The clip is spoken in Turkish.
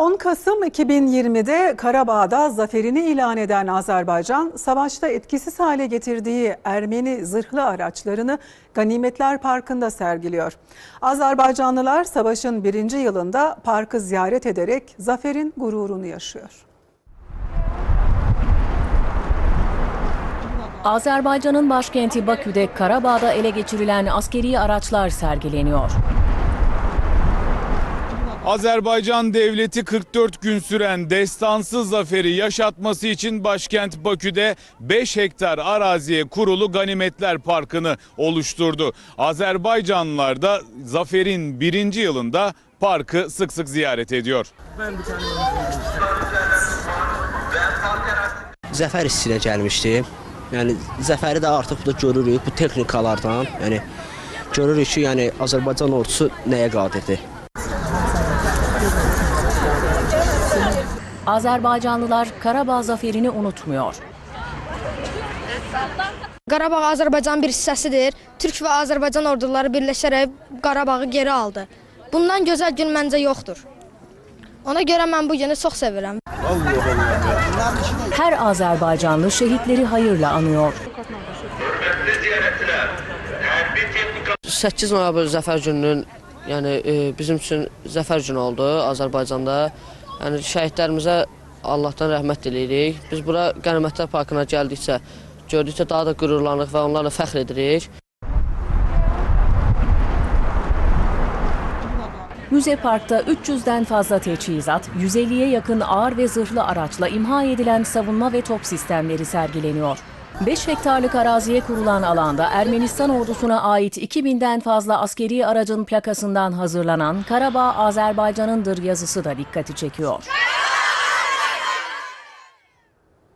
10 Kasım 2020'de Karabağ'da zaferini ilan eden Azerbaycan, savaşta etkisiz hale getirdiği Ermeni zırhlı araçlarını Ganimetler Parkı'nda sergiliyor. Azerbaycanlılar savaşın birinci yılında parkı ziyaret ederek zaferin gururunu yaşıyor. Azerbaycan'ın başkenti Bakü'de Karabağ'da ele geçirilen askeri araçlar sergileniyor. Azerbaycan devleti 44 gün süren destansı zaferi yaşatması için başkent Bakü'de 5 hektar araziye kurulu Ganimetler Parkı'nı oluşturdu. Azerbaycanlılar da zaferin birinci yılında parkı sık sık ziyaret ediyor. zəfər hissinə gəlmişdim. Yəni zəfəri də artıq burada görürük bu texnikalardan. Yəni görürük ki, yəni Azərbaycan ordusu nəyə qadirdir. Azerbaycanlılar Karabağ zaferini unutmuyor. Qarabağ Azərbaycanın bir hissəsidir. Türk və Azərbaycan orduları birləşərək Qarabağı geri aldı. Bundan gözəl gün məncə yoxdur. Ona görə mən bu günü çox sevirəm. Her Azerbaycanlı şehitleri hayırla anıyor. 8 noyabr Zəfər gününün, yəni e, bizim üçün zəfər günü oldu Azərbaycanda. Yəni şəhidlərimizə Allahdan rəhmət diləyirik. Biz bura Qənimətlər Parkına gəldikcə, gördükcə daha da qürurlanırıq və onlarla fəxr edirik. Müze Park'ta 300'den fazla teçhizat, 150'ye yakın ağır ve zırhlı araçla imha edilen savunma ve top sistemleri sergileniyor. 5 hektarlık araziye kurulan alanda Ermenistan ordusuna ait 2000'den fazla askeri aracın plakasından hazırlanan Karabağ Azerbaycan'ındır yazısı da dikkati çekiyor.